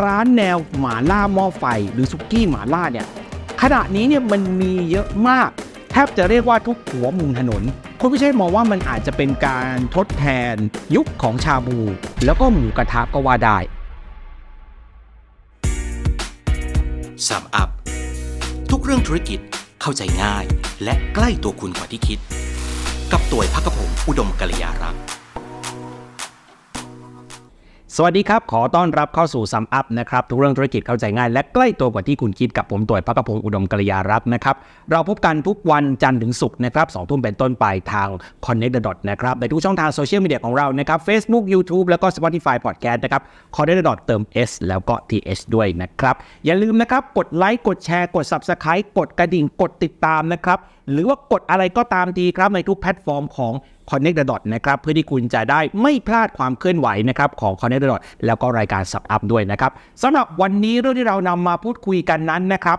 ร้านแนวหมาล่าหม้อไฟ หรือสุกี้หมาล่าเนี่ยขณะนี้เนี่ยมันมีเยอะมาก แทบจะเรียกว่าทุกหัวมุมถนน คุณพิเชษมองว่ามันอาจจะเป็นการทดแทนยุคของชาบู แล้วก็หมูกระทะก็ว่าได้สัมอัพทุกเรื่องธุรกิจเข้าใจง่ายและใกล้ตัวคุณกว่าที่คิด กับตัวพักพงอุดมกัลยารักษ์ สวัสดีครับ ขอต้อนรับเข้าสู่ซัมอัพนะครับ ทุกเรื่องธุรกิจเข้าใจง่าย และใกล้ตัวกว่าที่คุณคิดกับผมต่วยพักกพงศ์อุดมกัลยารัตน์นะครับ เราพบกันทุกวันจันทร์ถึงศุกร์นะครับสองทุ่มเป็นต้นไปทาง Connect the Dot นะครับ ในทุกช่องทางโซเชียลมีเดียของเรานะครับ Facebook YouTube แล้วก็ Spotify Podcast นะครับ Connect the Dot เติม S แล้วก็ TH ด้วยนะครับ อย่าลืมนะครับ กดไลค์ กดแชร์ กด Subscribe กดกระดิ่ง กดติดตามนะครับ หรือว่ากดอะไรก็ตามทีครับในทุกแพลตฟอร์มของ Connect the Dot นะครับเพื่อที่คุณจะได้ไม่พลาดความเคลื่อนไหวนะครับของ Connect the Dot แล้วก็รายการสับอัพด้วยนะครับสำหรับวันนี้เรื่องที่เรานำมาพูดคุยกันนั้นนะครับ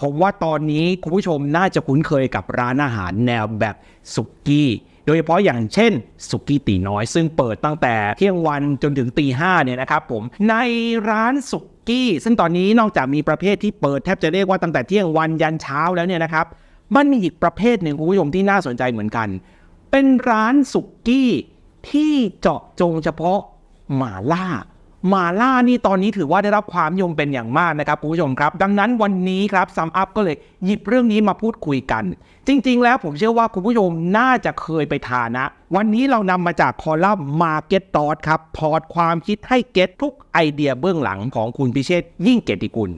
ผมว่าตอนนี้คุณผู้ชมน่าจะคุ้นเคยกับร้านอาหารแนวแบบสุกี้โดยเฉพาะอย่างเช่นสุกี้ตีน้อย ซึ่งเปิดตั้งแต่เที่ยงวันจนถึงตีห้าเนี่ยนะครับผมในร้านสุกี้ ซึ่งตอนนี้นอกจากมีประเภทที่เปิดแทบจะเรียกว่าตั้งแต่เที่ยงวันยันเช้าแล้วเนี่ยนะครับ มันมีอีกประเภทหนึ่งคุณผู้ชมที่น่าสนใจเหมือนกัน เป็นร้านสุกี้ที่เจาะจงเฉพาะหมาล่าหมาล่านี่ตอนนี้ถือว่าได้รับความนิยมเป็นอย่างมากนะครับคุณผู้ชมครับ ดังนั้นวันนี้ครับซัมอัพก็เลยหยิบเรื่องนี้มาพูดคุยกัน จริง ๆ แล้วผมเชื่อว่าคุณผู้ชมน่าจะเคยไปทานนะ วันนี้เรานำมาจากคอลัมน์ Market t o ครับพอร์ตความคิดให้เก็ตทุกไอเดียเบื้องหลังของคุณพิเชษยิ่งเกติกุล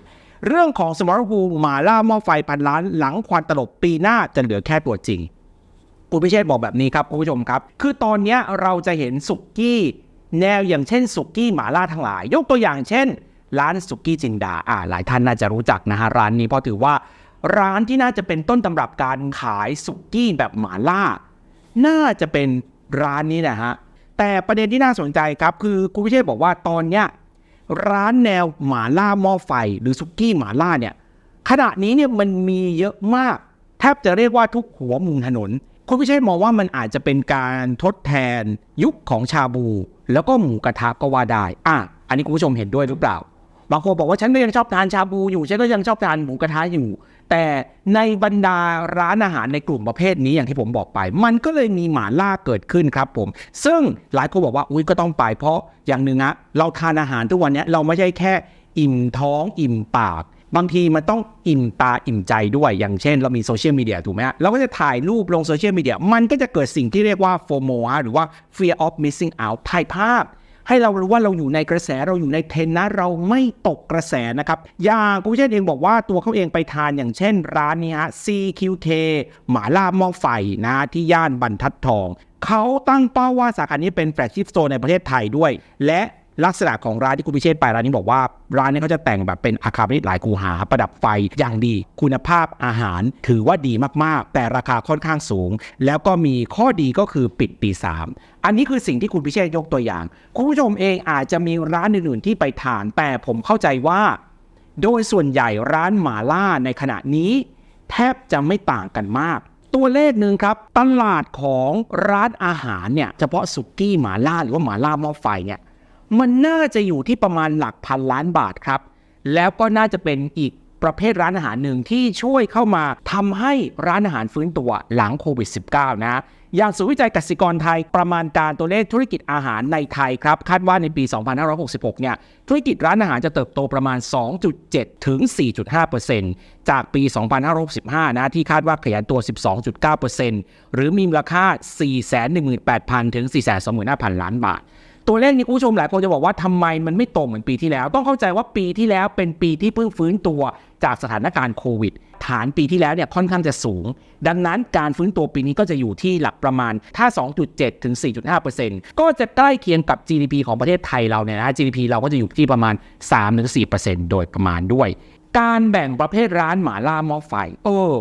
เรื่องของสมรภูมิหมาล่าหม้อไฟพันล้านหลังควันตลบปีหน้าจะเหลือแค่ตัวจริงคุณพิเชษบอกแบบนี้ครับคุณผู้ชมครับ คือตอนนี้เราจะเห็นสุกี้แนวอย่างเช่นสุกี้หมาล่าทั้งหลาย ยกตัวอย่างเช่น ร้านสุกี้จินดาอ่าหลายท่านน่าจะรู้จักนะฮะร้านนี้เพราะถือว่า ร้านที่น่าจะเป็นต้นตำรับการขายสุกี้แบบหมาล่า น่าจะเป็นร้านนี้นะฮะแต่ประเด็นที่น่าสนใจครับคือคุณพิเชษบอกว่าตอนเนี้ย ร้านแนวหมาล่าหม้อไฟ หรือซุกี้หมาล่าเนี่ยขณะนี้เนี่ยมันมีเยอะมาก แทบจะเรียกว่าทุกหัวมุมถนน คุณพิเชษมองว่ามันอาจจะเป็นการทดแทนยุคของชาบู แล้วก็หมูกระทะก็ว่าได้อะอันนี้คุณผู้ชมเห็นด้วยหรือเปล่า บางคนบอกว่าฉันก็ยังชอบทานชาบูอยู่ ฉันก็ยังชอบทานหมูกระทะอยู่ แต่ในบรรดาร้านอาหารในกลุ่มประเภทนี้อย่างที่ผมบอกไป มันก็เลยมีหมาล่าเกิดขึ้นครับผม ซึ่งหลายคนบอกว่าอุ้ยก็ต้องไปเพราะอย่างหนึ่งอะเราทานอาหารทุกวันเนี้ยเราไม่ใช่แค่อิ่มท้องอิ่มปากบางทีมันต้องอิ่มตาอิ่มใจด้วยอย่างเช่น เรามีโซเชียลมีเดียถูกไหมเราก็จะถ่ายรูปลงโซเชียลมีเดียมันก็จะเกิดสิ่งที่เรียกว่าโฟโมหรือว่า fear of missing out ถ่ายภาพ ให้เรารู้ว่าเราอยู่ในกระแสเราอยู่ในเทรนนะเราไม่ตกกระแสนะครับอย่างคุณเชษเองบอกว่าตัวเขาเองไปทานอย่างเช่น ร้านนี้ฮะ CQT หมาล่าหม้อไฟนะที่ย่านบรรทัดทอง เขาตั้งเป้าว่าสาขานี้เป็นแฟลกชิพโซนในประเทศไทยด้วย และ ลักษณะของร้านที่คุณพิเชษไปร้านนี้บอกว่าร้านนี้เขาจะแต่งแบบเป็นอาคารพาณิชย์หลายคูหา ประดับไฟอย่างดี คุณภาพอาหารถือว่าดีมากๆ แต่ราคาค่อนข้างสูง แล้วก็มีข้อดีก็คือปิดตีสามอันนี้คือสิ่งที่คุณพิเชษยกตัวอย่าง คุณผู้ชมเองอาจจะมีร้านอื่นๆที่ไปทาน แต่ผมเข้าใจว่า โดยส่วนใหญ่ร้านหมาล่าในขณะนี้ แทบจะไม่ต่างกันมาก ตัวเลขหนึ่งครับตลาดของร้านอาหารเนี่ยเฉพาะสุกี้หมาล่าหรือว่าหมาล่าหม้อไฟเนี่ย มันน่าจะอยู่ที่ประมาณหลักพันล้านบาทครับ แล้วก็น่าจะเป็นอีกประเภทร้านอาหารหนึ่งที่ช่วยเข้ามาทำให้ร้านอาหารฟื้นตัวหลังโควิด -19 นะ อย่างศูนย์วิจัยกสิกรไทยประมาณการตัวเลขธุรกิจอาหารในไทยครับ คาดว่าในปี 2566 เนี่ย ธุรกิจร้านอาหารจะเติบโตประมาณ 2.7 ถึง 4.5%จากปี 2565 นะ ที่คาดว่าขยายตัว 12.9%หรือมีมูลค่า 418,000 ถึง 425,000 ล้านบาท ตัวเลขนี้คุณผู้ชมหลายคนจะบอกว่าทำไมมันไม่โตเหมือนปีที่แล้ว ต้องเข้าใจว่าปีที่แล้วเป็นปีที่เพิ่งฟื้นตัวจากสถานการณ์โควิด ฐานปีที่แล้วเนี่ยค่อนข้างจะสูง ดังนั้นการฟื้นตัวปีนี้ก็จะอยู่ที่หลักประมาณถ้า 2.7 ถึง 4.5%ก็จะใกล้เคียงกับ GDP ของประเทศไทยเราเนี่ยนะ GDP เราก็จะอยู่ที่ประมาณ 3-4%โดยประมาณด้วย การแบ่งประเภทร้านหมาล่าหม้อไฟเออ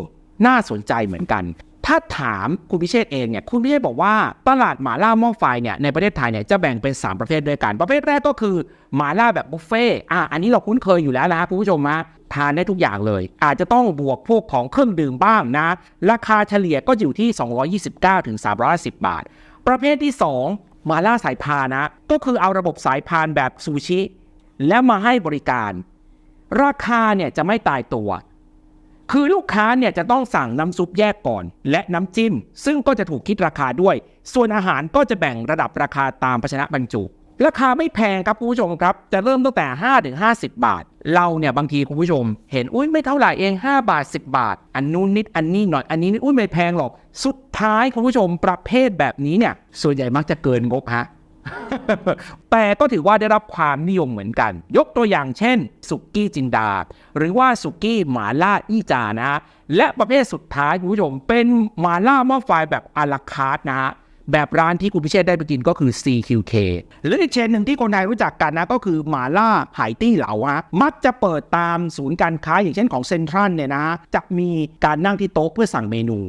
น่าสนใจเหมือนกัน ถ้าถามคุณพิเชษเองเนี่ยคุณพิเชษบอกว่าตลาดหมาล่าหม้อไฟเนี่ยในประเทศไทยเนี่ยจะแบ่งเป็น 3 ประเภทด้วยกัน ประเภทแรกก็คือหมาล่าแบบบุฟเฟ่อะอันนี้เราคุ้นเคยอยู่แล้วนะคุณผู้ชมนะทานได้ทุกอย่างเลย อาจจะต้องบวกพวกของเครื่องดื่มบ้างนะ ราคาเฉลี่ยก็อยู่ที่ 229ถึง310 บาท ประเภทที่ 2 มาล่าสายพานนะก็คือเอาระบบสายพานแบบซูชิ แล้วมาให้บริการ ราคาเนี่ยจะไม่ตายตัว คือลูกค้าเนี่ยจะต้องสั่งน้ำซุปแยกก่อน และน้ำจิ้ม ซึ่งก็จะถูกคิดราคาด้วย ส่วนอาหารก็จะแบ่งระดับราคาตามภาชนะบรรจุ ราคาไม่แพงครับคุณผู้ชมครับ จะเริ่มตั้งแต่ 5 ถึง 50 บาท เราเนี่ยบางทีคุณผู้ชม เห็นอุ้ยไม่เท่าไหร่เอง 5 บาท 10 บาท อันนู้นนิดอันนี้หน่อยอันนี้นิดอุ้ยไม่แพงหรอก สุดท้ายคุณผู้ชมประเภทแบบนี้เนี่ยส่วนใหญ่มักจะเกินงบฮะ แต่ก็ถือว่าได้รับความนิยมเหมือนกัน ยกตัวอย่างเช่น สุกี้จินดา หรือว่าสุกี้หมาล่าอี้จานะฮะและประเภทสุดท้ายคุณผู้ชมเป็นหมาล่าหม้อไฟแบบอาราคาร์ทนะฮะแบบร้านที่คุณพิเชษได้ไปกินก็คือ CQK หรืออีกเชนหนึ่งที่คนไทยรู้จักกันนะก็คือหมาล่าไหตี้เหลาฮะมักจะเปิดตามศูนย์การค้าอย่างเช่นของเซ็นทรัลเนี่ยนะจะมีการนั่งที่โต๊ะเพื่อสั่งเมนู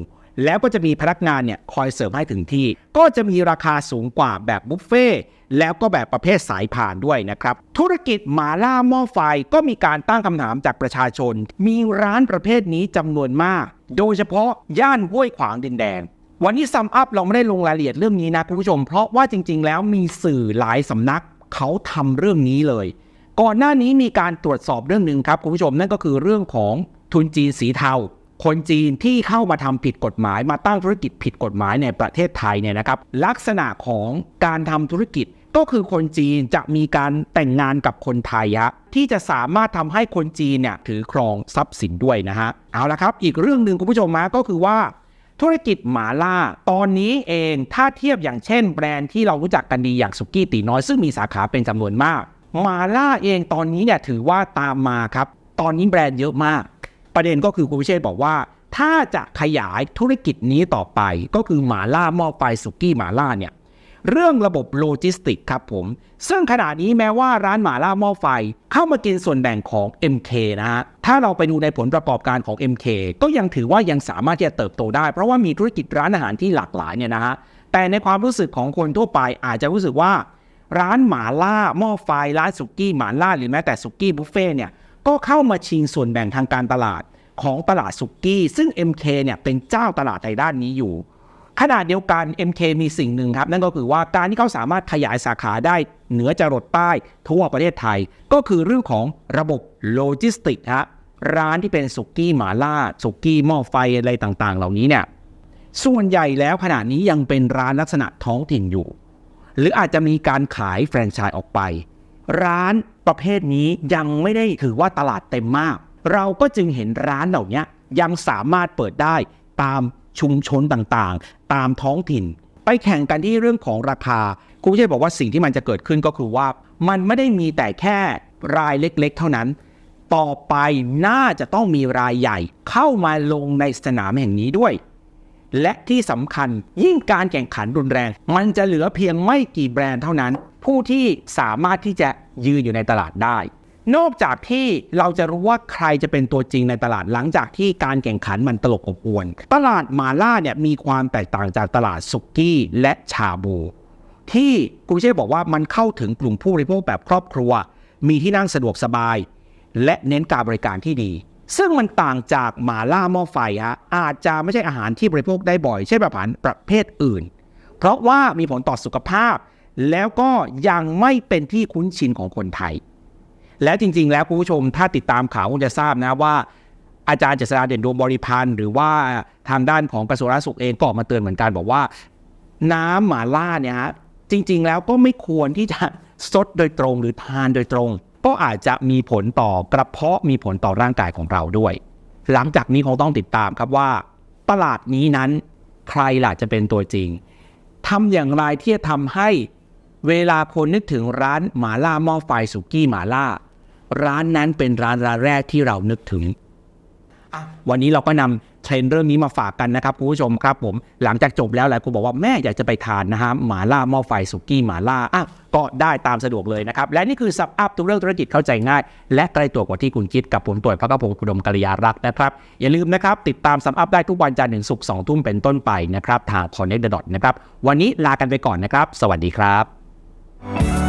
แล้วก็จะมีพนักงานเนี่ยคอยเสิร์ฟให้ถึงที่ ก็จะมีราคาสูงกว่าแบบบุฟเฟ่ต์แล้วก็แบบประเภทสายผ่านด้วยนะครับ ธุรกิจหมาล่าหม้อไฟก็มีการตั้งคำถามจากประชาชน มีร้านประเภทนี้จำนวนมาก โดยเฉพาะย่านห้วยขวางดินแดงวันนี้ซัมอัพเราไม่ได้ลงรายละเอียดเรื่องนี้นะคุณผู้ชม เพราะว่าจริง ๆ แล้วมีสื่อหลายสำนักเขาทำเรื่องนี้เลย ก่อนหน้านี้มีการตรวจสอบเรื่องหนึ่งครับคุณผู้ชมนั่นก็คือเรื่องของทุนจีนสีเทา คนจีนที่เข้ามาทำผิดกฎหมาย มาตั้งธุรกิจผิดกฎหมายในประเทศไทยเนี่ยนะครับ ลักษณะของการทำธุรกิจก็คือคนจีนจะมีการแต่งงานกับคนไทยะที่จะสามารถทำให้คนจีนเนี่ยถือครองทรัพย์สินด้วยนะฮะเอาละครับ อีกเรื่องหนึ่งคุณผู้ชมมาก็คือว่า ธุรกิจหมาล่า ตอนนี้เองถ้าเทียบอย่างเช่น แบรนด์ที่เรารู้จักกันดีอย่างสุกี้ตีน้อยซึ่งมีสาขาเป็นจำนวนมากหมาล่าเองตอนนี้เนี่ยถือว่าตามมาครับตอนนี้แบรนด์เยอะมาก ประเด็นก็คือคุณพิเชษบอกว่า ถ้าจะขยายธุรกิจนี้ต่อไป ก็คือหมาล่าหม้อไฟสุกี้หมาล่าเนี่ยเรื่องระบบโลจิสติกครับผม ซึ่งขณะนี้แม้ว่าร้านหมาล่าหม้อไฟ เข้ามากินส่วนแบ่งของ MK นะฮะ ถ้าเราไปดูในผลประกอบการของ MK ก็ยังถือว่ายังสามารถที่จะเติบโตได้ เพราะว่ามีธุรกิจร้านอาหารที่หลากหลายเนี่ยนะฮะ แต่ในความรู้สึกของคนทั่วไปอาจจะรู้สึกว่า ร้านหมาล่าหม้อไฟร้านสุกี้หมาล่าหรือแม้แต่สุกี้บุฟเฟ่เนี่ย ก็เข้ามาชิงส่วนแบ่งทางการตลาดของตลาดสุกี้ ซึ่ง MK เนี่ยเป็นเจ้าตลาดในด้านนี้อยู่ ขณะเดียวกัน MK มีสิ่งหนึ่งครับ นั่นก็คือว่าการที่เขาสามารถขยายสาขาได้เหนือจรดใต้ทั่วประเทศไทย ก็คือเรื่องของระบบโลจิสติกฮะร้านที่เป็นสุกี้หมาล่าสุกี้หม้อไฟอะไรต่างๆ เหล่านี้เนี่ยส่วนใหญ่แล้วขณะนี้ยังเป็นร้านลักษณะท้องถิ่นอยู่ หรืออาจจะมีการขายแฟรนไชส์ออกไป ร้าน ประเภทนี้ยังไม่ได้ถือว่าตลาดเต็มมาก เราก็จึงเห็นร้านเหล่านี้ยังสามารถเปิดได้ตามชุมชนต่างๆ ตามท้องถิ่น ไปแข่งกันที่เรื่องของราคา คุณผู้ชมบอกว่าสิ่งที่มันจะเกิดขึ้นก็คือว่า มันไม่ได้มีแต่แค่รายเล็กๆ เท่านั้น ต่อไปน่าจะต้องมีรายใหญ่เข้ามาลงในสนามแห่งนี้ด้วย และที่สำคัญยิ่งการแข่งขันรุนแรง มันจะเหลือเพียงไม่กี่แบรนด์เท่านั้น ผู้ที่สามารถที่จะยืนอยู่ในตลาดได้ นอกจากที่เราจะรู้ว่าใครจะเป็นตัวจริงในตลาดหลังจากที่การแข่งขันมันตลกอบอวน ตลาดมาล่าเนี่ยมีความแตกต่างจากตลาดสุกี้และชาบู ที่กูเช่บอกว่ามันเข้าถึงกลุ่มผู้บริโภคแบบครอบครัว มีที่นั่งสะดวกสบาย และเน้นการบริการที่ดี ซึ่งมันต่างจากหมาล่าหม้อไฟฮะอาจจะไม่ใช่อาหารที่บริโภคได้บ่อย เช่นแบบอาหารประเภทอื่น เพราะว่ามีผลต่อสุขภาพ แล้วก็ยังไม่เป็นที่คุ้นชินของคนไทย แล้วจริง ๆ แล้วคุณผู้ชมถ้าติดตามข่าวคงจะทราบนะว่า อาจารย์เจษฎาเด่นดวงบริพันธ์หรือว่าทางด้านของกระทรวงสาธารณสุขเองก็ออกมาเตือนเหมือนกันบอกว่า น้ำหมาล่าเนี่ยฮะจริง ๆ แล้วก็ไม่ควรที่จะซดโดยตรงหรือทานโดยตรง ก็อาจจะมีผลต่อกระเพาะมีผลต่อร่างกายของเราด้วย หลังจากนี้คงต้องติดตามครับว่า ตลาดนี้นั้นใครล่ะจะเป็นตัวจริงทำอย่างไรที่จะทำให้เวลาคนนึกถึงร้านหมาล่าหม้อไฟสุกี้หมาล่า ร้านนั้นเป็นร้านร้านแรกที่เรานึกถึง วันนี้เราก็นำเทรนเรื่องนี้มาฝากกันนะครับคุณผู้ชมครับผมหลังจากจบแล้วหลายคนบอกว่าแม่อยากจะไปทานนะฮะหมาล่าหม้อไฟสุกี้หมาล่าอะก็ได้ตามสะดวกเลยนะครับ และนี่คือสับอัพทุกเรื่องธุรกิจเข้าใจง่าย และใกล้ตัวกว่าที่คุณคิดกับผมต่วยพระกพงศ์อุดมกัลยารักษ์นะครับ อย่าลืมนะครับติดตามสับอัพได้ทุกวันจันทร์ถึงศุกร์สองทุ่มเป็นต้นไปนะครับทาง Connect the Dot นะครับวันนี้ลากันไปก่อนนะครับ สวัสดีครับ